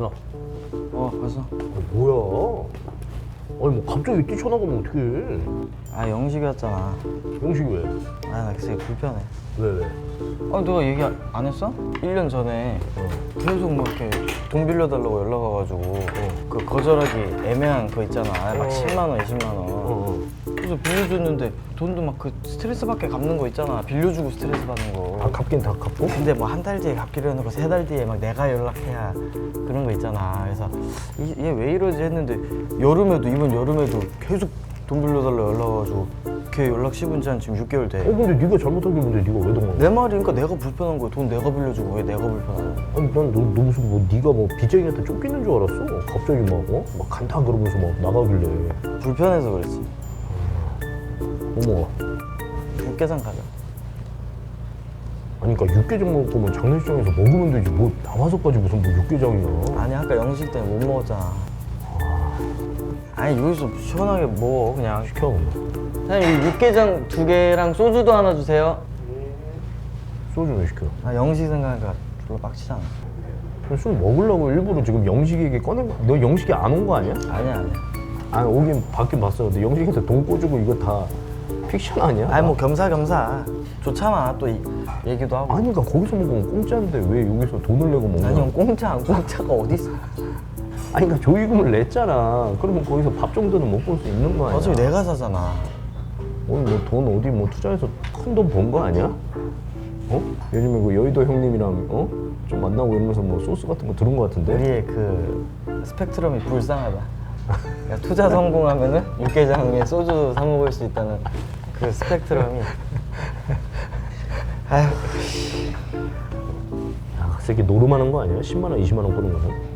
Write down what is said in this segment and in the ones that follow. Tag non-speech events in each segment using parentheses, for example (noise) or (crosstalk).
야, 어 벌써? 아, 뭐야? 아니 뭐 갑자기 뛰쳐나가면 어떡해? 아 영식이었잖아 영식이 왜? 아나 되게 불편해 왜 왜? 아 너가 얘기 안 했어? 1년 전에 어. 계속 막 이렇게 돈 빌려달라고 연락 와가지고 그 거절하기 애매한 거 있잖아 막 어. 10만 원, 20만 원 어. 그래서 빌려줬는데 돈도 막 그 스트레스 받게 갚는 거 있잖아 빌려주고 스트레스 받는 거아 갚긴 다 갚고? 근데 뭐 한 달 뒤에 갚기로 해놓고 세 달 뒤에 막 내가 연락해야 그런 거 있잖아. 그래서 얘 왜 이러지 했는데 여름에도 이번 여름에도 계속 돈 빌려달라 연락 와가지고 걔 연락 씹은 지한 지금 6개월 어 돼. 근데 네가 잘못하길래 네가 왜 거야? 내 말이니까 내가 불편한 거야. 돈 내가 빌려주고 왜 내가 불편한 거야? 아니 난 너, 너 무슨 뭐 네가 뭐 빚쟁이한테 쫓기는 줄 알았어. 갑자기 막 어? 막 간다 그러면서 막 나가길래. 불편해서 그랬지. 어머. 육개장 가자. 아니 그러니까 육개장 먹을 거면 장례식장에서 먹으면 되지 뭐 나와서까지 무슨 뭐 육개장이야. 아니 아까 영식 때문에 못 먹었잖아. 아니 여기서 시원하게 먹어 그냥. 시켜. 사장님 이 육개장 두 개랑 소주도 하나 주세요. 소주 왜 시켜? 아 영식 생각하니까 졸라 빡치잖아. 술 먹으려고 일부러 지금 영식이에게 꺼낸 거. 너 영식이 안 온 거 아니야? 아니야 아니야. 아 오긴 받긴 봤어. 근데 영식한테 돈 꿔주고 이거 다 픽션 아니야? 아니 뭐 겸사겸사 좋잖아 또 이, 얘기도 하고 아니 그러니까 거기서 먹으면 공짜인데 왜 여기서 돈을 내고 먹는 아니 거야? 형 공짜 안 공짜가 어딨어 아니 그러니까 조의금을 냈잖아. 그러면 거기서 밥 정도는 먹을 수 있는 거 아니야? 어차피 내가 사잖아 오늘 뭐돈 어디 뭐 투자해서 큰 돈 번 거 아니야? 어? 요즘에 그 여의도 형님이랑 어? 좀 만나고 이러면서 뭐 소스 같은 거 들은 거 같은데? 우리의 그 스펙트럼이 불쌍하다 야, 투자 성공하면은 육개장에 소주 사 먹을 수 있다는 그 스펙트럼이 아휴 야, 그 새끼 노름하는 거 아니야? 10만 원, 20만 원 끄는 거는?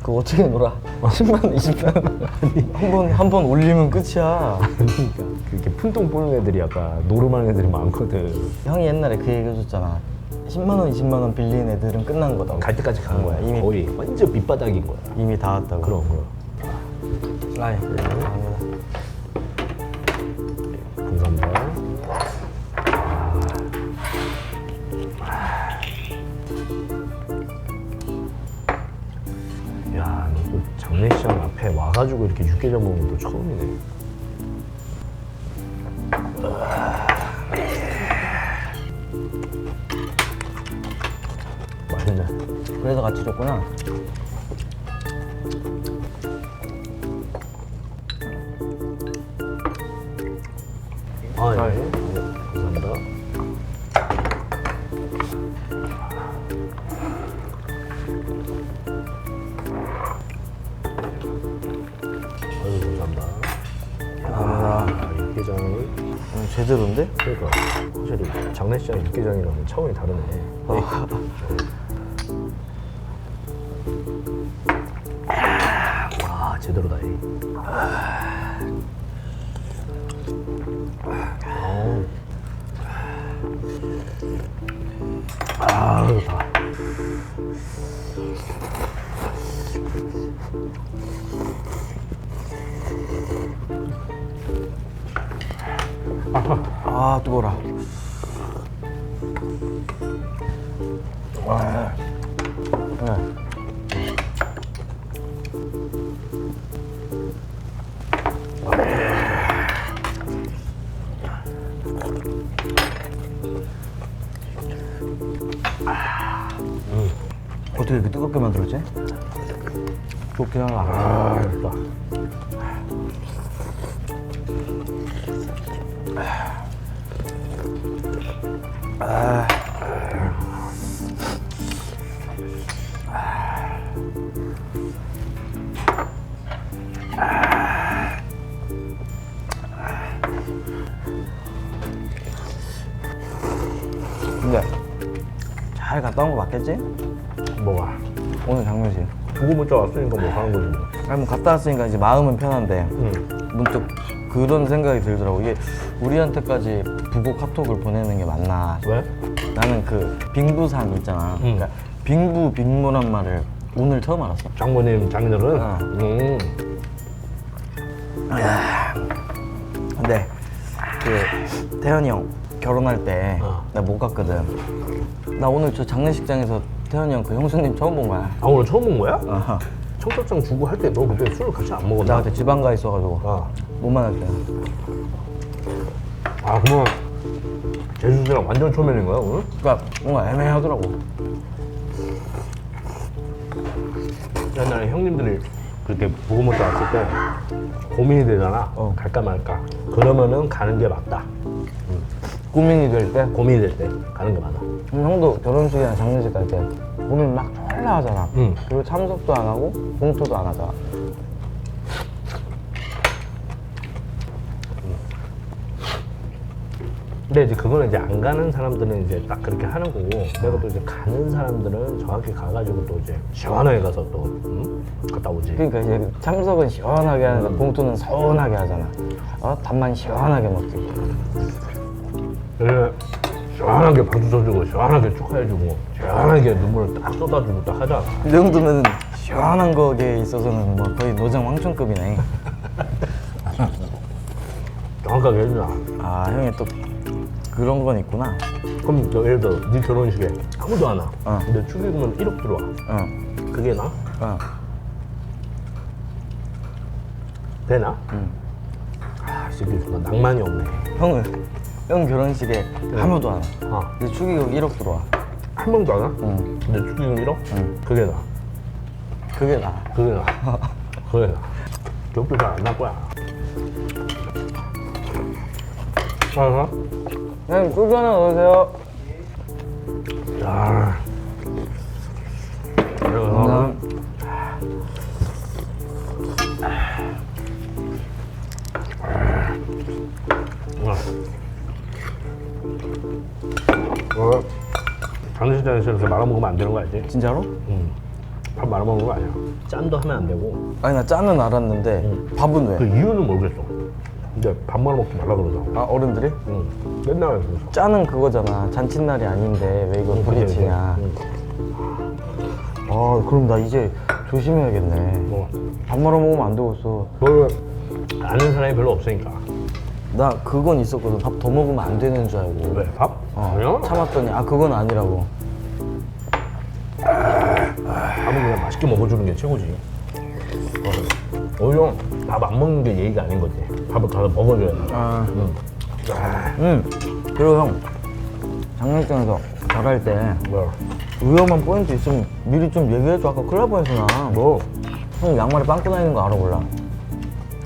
그거 어떻게 놀아 10만 원 20만 원 한번 한 번 올리면 끝이야 그러니까 그렇게 푼돈 뿌는 애들이 약간 노름하는 애들이 많거든. 형이 옛날에 그 얘기 해줬잖아 10만 원 20만 원 빌린 애들은 끝난 거다 갈 때까지 간 거야. 이미 거의 완전 밑바닥인 거야. 이미 다 왔다고 그럼 그럼. 아이 감사합니다. 야, 너또 장례식장 앞에 와가지고 이렇게 육개장 먹는 것도 처음이네. 맛있네. 그래서 같이 줬구나 아유, 감사합니다. 감사합니다 아, 육개장을 음, 제대로인데? 그러니까 확실히 장례식장 육개장이랑은 차원이 다르네. 와 제대로다 이. 아우. 아우 다. 아 뜨거라 와. 어떻게 만들었지? 좋긴 하다. 아, 좋다. 근데 잘 갔다 온 거 맞겠지? 뭐가? 오늘 장례식. 두고 문자 왔으니까 뭐 하는 거지 뭐. 아니 뭐 갔다 왔으니까 이제 마음은 편한데 응. 문득 그런 생각이 들더라고. 이게 우리한테까지 부고 카톡을 보내는 게 맞나? 왜? 나는 그 빙부산 있잖아. 응. 그러니까 빙부 빙모란 말을 오늘 처음 알았어. 장모님 장인어른? 어. 음. 근데 그 태현이 형 결혼할 때 어. 나 못 갔거든. 나 오늘 저 장례식장에서 태현이 형 그 형수님 처음 본 거야. 아 오늘 처음 본 거야? 아, 청첩장 주고 할 때 너 그때 술을 같이 안 나 먹었나? 그때 지방 가 있어가지고 아, 못 만날 때. 아 그러면 제주도랑 완전 초면인 거야 오늘? 그러니까 뭔가 애매하더라고. 옛날에 형님들이 그렇게 보고모터 왔을 때 고민이 되잖아. 어. 갈까 말까. 그러면은 가는 게 맞다. 고민이 될 때. 고민이 될 때 가는 게 맞아. 그럼 형도 결혼식이나 장례식 갈 때 고민 막 졸라 하잖아. 응. 그리고 참석도 안 하고 봉투도 안 하잖아. 근데 이제 그거는 이제 안 가는 사람들은 이제 딱 그렇게 하는 거고 내가 또 이제 가는 사람들은 정확히 가가지고 또 이제 시원하게 가서 또 응? 갔다 오지. 그러니까 이제 참석은 시원하게 하는데 봉투는 서운하게 하잖아. 어? 밥만 시원하게 먹지. 그래 시원하게 쳐주고 시원하게 축하해주고 시원하게 눈물을 딱 쏟아주고 딱 하잖아. 이 정도면 시원한 거에 있어서는 뭐 거의 노장 왕천급이네. (laughs) 정확하게 해주나. 아 형이 또 그런 건 있구나. 그럼 저 예를 들어 네 결혼식에 아무도 안 와. 어. 근데 축의금은 1억 들어와. 어, 그게 나? 어. 되나? 응. 아, 진짜 정말 낭만이 없네. 형은 형 결혼식에 아무도 안 와. 아, 근데 축의금 1억 들어와. 한 명도 안 와? 응. 근데 축의금 1억? 응. 그게 나. 그게 나. 그게 나. 그게 나. 기억도 잘 안 날 거야. 아, 형 소주 하나 넣으세요. 야. 그래서 감사합니다. 어, 장례식장에서 이렇게 말아 먹으면 안 되는 거 알지? 진짜로? 응. 밥 말아 먹는 거 아니야. 짠도 하면 안 되고. 아니 나 짠은 알았는데 밥은 왜? 그 이유는 모르겠어. 근데 밥 말아 먹지 말라 그러더라고. 아 어른들이? 응. 맨날 그래서. 짜는 그거잖아. 잔칫날이 아닌데 왜 이걸 부딪히냐. 응. 아 그럼 나 이제 조심해야겠네. 뭐, 밥 말아 먹으면 안 되겠어. 뭘 아는 사람이 별로 없으니까. 나 그건 있었거든. 밥 더 먹으면 안 되는 줄 알고. 왜? 밥? 어, 아니야. 참았더니 아 그건 아니라고. 밥은 그냥 맛있게 먹어주는 게 최고지. 어. 오히려 밥 안 먹는 게 예의가 아닌 거지. 밥을 가서 먹어줘야 돼. 아, 응. 아, 응. 그리고 형 장례식장에서 잘할 때 뭐야. 위험한 포인트 있으면 미리 좀 얘기해줘. 아까 큰일 날 뻔했어 나. 뭐? 형 양말에 빵꾸 나 있는 거 알아 몰라?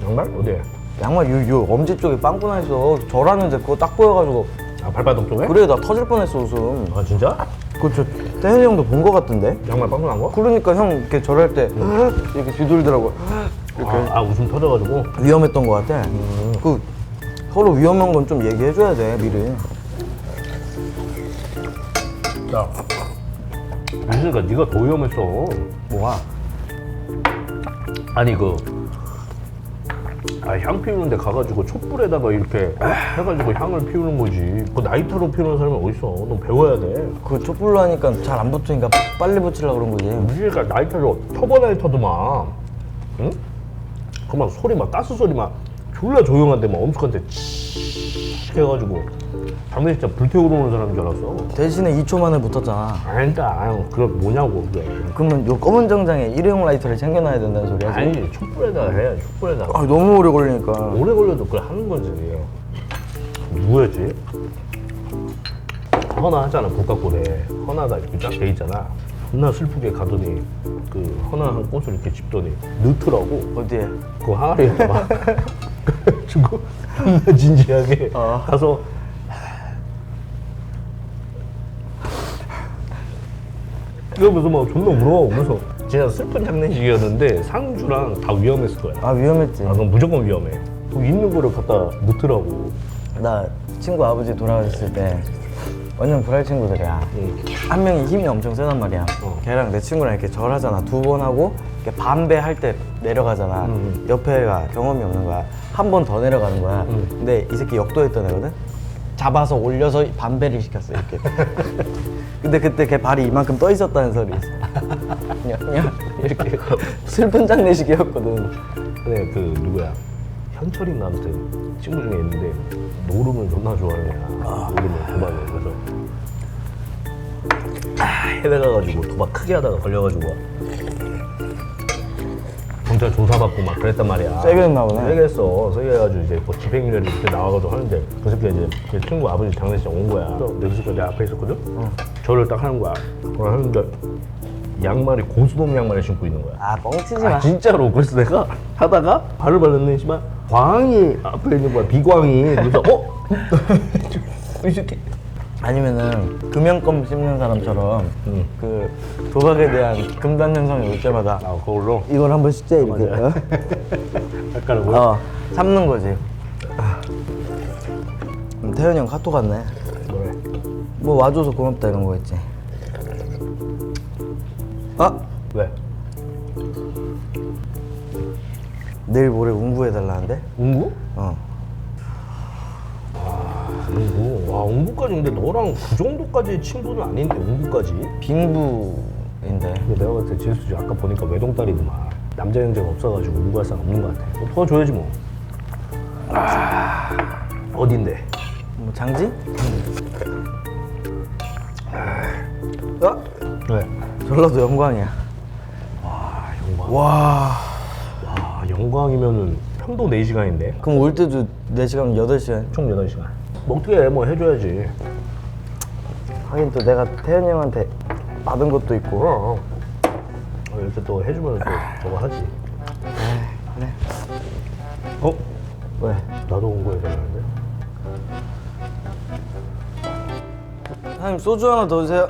양말? 어디? 양말 요, 요 엄지 쪽에 빵꾸 나 있어. 절하는데 그거 딱 보여가지고 아, 발바닥 쪽에? 그래 나 터질 뻔했어 웃음. 아, 진짜? 그저 태현이 형도 본 거 같은데? 양말 빵꾸 난 거? 그러니까 형 이렇게 절할 때 이렇게 뒤돌더라고. 이렇게 아, 아, 웃음 터져가지고. 위험했던 거 같아. 그 서로 위험한 건 좀 얘기해줘야 돼 미리. 야. 그러니까 네가 더 위험했어. 뭐가? 아니 그. 아, 향 피우는데 가가지고 촛불에다가 이렇게 해가지고 향을 피우는 거지. 그 나이터로 피우는 사람이 어딨어. 너 배워야 돼. 그 촛불로 하니까 잘 안 붙으니까 빨리 붙이려고 그런 거지. 우리가 나이터로 터보 나이터도만, 응? 그만 소리 막 가스 소리 막 졸라 조용한데 막 엄숙한데 치 해가지고 장례식장 불태우러 사람인 줄 알았어. 대신에 2초 만에 붙었잖아. 아니다, 아유, 그거 뭐냐고 그게. 그러면 요 검은 정장에 일회용 라이터를 챙겨놔야 된다는 소리야? 지금? 아니 촛불에다가 해야지 촛불에다가. 아, 너무 오래 걸리니까. 오래 걸려도 그걸 하는 거지. 누구였지? 허나 하잖아, 국가고래. 허나가 이렇게 쫙 돼 있잖아. 존나 슬프게 가더니 그 허나 한 꽃을 이렇게 집더니 넣더라고. 어디에? 그 항아리에다 막. (laughs) (laughs) 그래가지고 존나 (laughs) 진지하게 어. 가서 이러면서 막 존나 울어. 그래서 진짜 슬픈 장례식이었는데 상주랑 다 위험했을 거야. 아 위험했지. 아, 그럼 무조건 위험해. 그 있는 거를 갖다 넣더라고. 나 친구 아버지 돌아가셨을 때 완전 불알 친구들이야. 한 명이 힘이 엄청 세단 말이야. 어. 걔랑 내 친구랑 이렇게 절하잖아. 두 번 하고 이렇게 반배 할 때 내려가잖아. 음. 옆에가 경험이 없는 거야. 한 번 더 내려가는 거야. 음. 근데 이 새끼 역도했던 애거든. 잡아서 올려서 반배를 시켰어 이렇게. (laughs) 근데 그때 걔 발이 이만큼 떠 있었다는 소리 있어. (laughs) 그냥, 이렇게 (laughs) 슬픈 장례식이었거든. 근데 그 누구야? 현철인가 아무튼 친구 중에 있는데 노름을 존나 좋아하는 애야. 노름을 그만해. 그래서 아, 해외 가가지고 도박 크게 하다가 걸려가지고 경찰 조사받고 막 그랬단 말이야. 세게 했나 보네. 세게 했어. 세게 해가지고 이제 뭐 집행유예를 이렇게 나와가지고 하는데 그 새끼가 이제 제 친구 아버지 장례식장 온 거야. 내 새끼가 내 앞에 있었거든. 저를 딱 하는 거야. 그걸 하는데 양말이 고수동 양말을 신고 있는 거야. 아 뻥치지 아, 마. 진짜로 그래서 내가 하다가 발을 발랐네 씨발 광이 앞에 있는 거야 비광이 그래서 어? (laughs) 이 새끼 아니면은 금연검 씹는 사람처럼 응. 그 도박에 대한 금단 현상이 올 때마다 아 그걸로 이걸 한번 씹자 이렇게. (laughs) 어? 약간은 뭐야? 어, 참는 거지. 음, 태현이 형 카톡 왔네. 뭐래? 뭐 와줘서 고맙다 이런 거 있지. 아 왜? 내일 모레 운구해 달라는데? 웅구? 어. 웅구 와 웅구까지 근데 너랑 그 정도까지 친구는 아닌데 웅구까지? 빙부인데. 근데 내가 봤을 때 지수지 아까 보니까 외동딸이더만 남자 형제가 없어가지고 웅구할 사람 없는 것 같아 뭐 도와줘야지 뭐 아, 어딘데? 뭐 장진? 아 왜? 전라도 영광이야. 아 영광 와. 와 영광이면은 편도 4시간인데 그럼 올 때도 4시간 8시간. 총 8시간 뭐 어떻게 해, 뭐 해줘야지 하긴 또 내가 태현이 형한테 받은 것도 있고. 그럼 어, 이렇게 또 해주면 또 저거 하지 그래. 어? 왜? 나도 옹고해야 되는데 사장님 소주 하나 더 주세요.